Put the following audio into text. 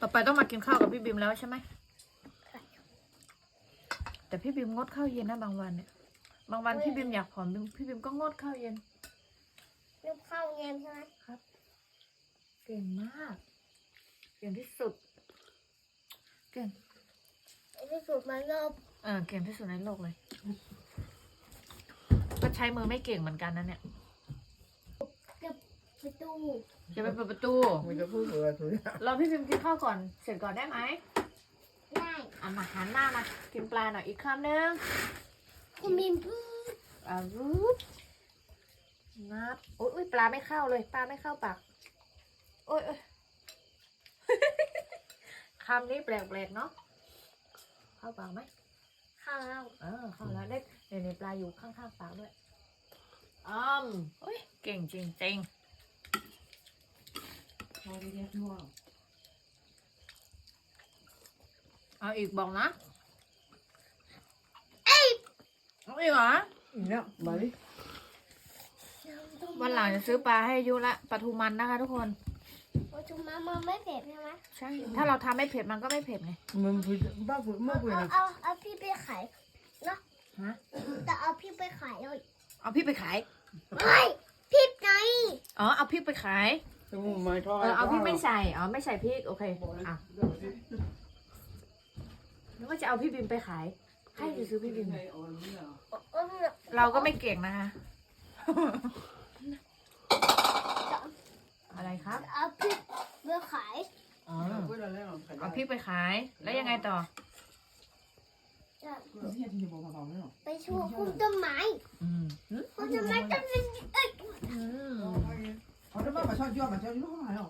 ต่อไปต้องมากินข้าวกับพี่บิมแล้วใช่ไหม แต่พี่บิมงดข้าวเย็นนะบางวันเนี่ย บางวันพี่บิมอยากผอมบิมพี่บิมก็งดข้าวเย็น ลูกข้าวเย็นใช่ไหมเก่งมาก เก่งที่สุด เก่งที่สุดมันก็เออเก่งที่สุดในโลกเลย ก็ใช้มือไม่เก่งเหมือนกันนะเนี่ย ประตูจะไปเปิดประตูมันจะพูดอะไรทุกอย่างรอพี่บิมกินข้าวก่อน เสร็จก่อนได้ไหมได้อะมาหันหน้ามา กินปลาหน่อยอีกคำหนึ่งคุณมินพูดอ่ารูปงับโอยอุ๊ยปลาไม่เข้าเลย ปลาไม่เข้าปาก โอ้ยโอ๊ย คำนี้แปลกๆเนาะ เข้าปากไหม ข้าวเออเข้าแล้วได้ในในปลาอยู่ข้างๆปากด้วยอืมโอ้ย เก่งจริง พอดีเนี่ยทั่วๆเอาอีกบอกนะเอาอีกเหรออีกแล้วมาดิวันหลังจะซื้อปลาให้ยุละปลาทูมันนะคะทุกคนประตูมามันไม่เผ็ดใช่ไหมใช่ ถ้าเราทำไม่เผ็ดมันก็ไม่เผ็ดไงมันพูดบ้าพูดเมื่อพูดเอานะเอาเอาพี่ไปขายเนาะฮะแต่เอาพี่ไปขายเลยเอาพี่ไปขายไม่พี่ไงอ๋อเอาพริกไปขาย จมูกไม้ทอดเออเอาพริกไม่ใส่อ๋อไม่ใส่พริกโอเคอะนึกว่าจะเอาพี่บิมไปขาย ให้ไปซื้อพี่บิมเออเราก็ไม่เก่งนะคะอะไรครับเอาพี่ไปขายอ๋อเอาพริกไปขายแล้วยังไงต่อไปช่วยคุณต้นไม้อืมคุณต้นไม้ต้นนึงเอ้ย อืมเขาจะมาชอ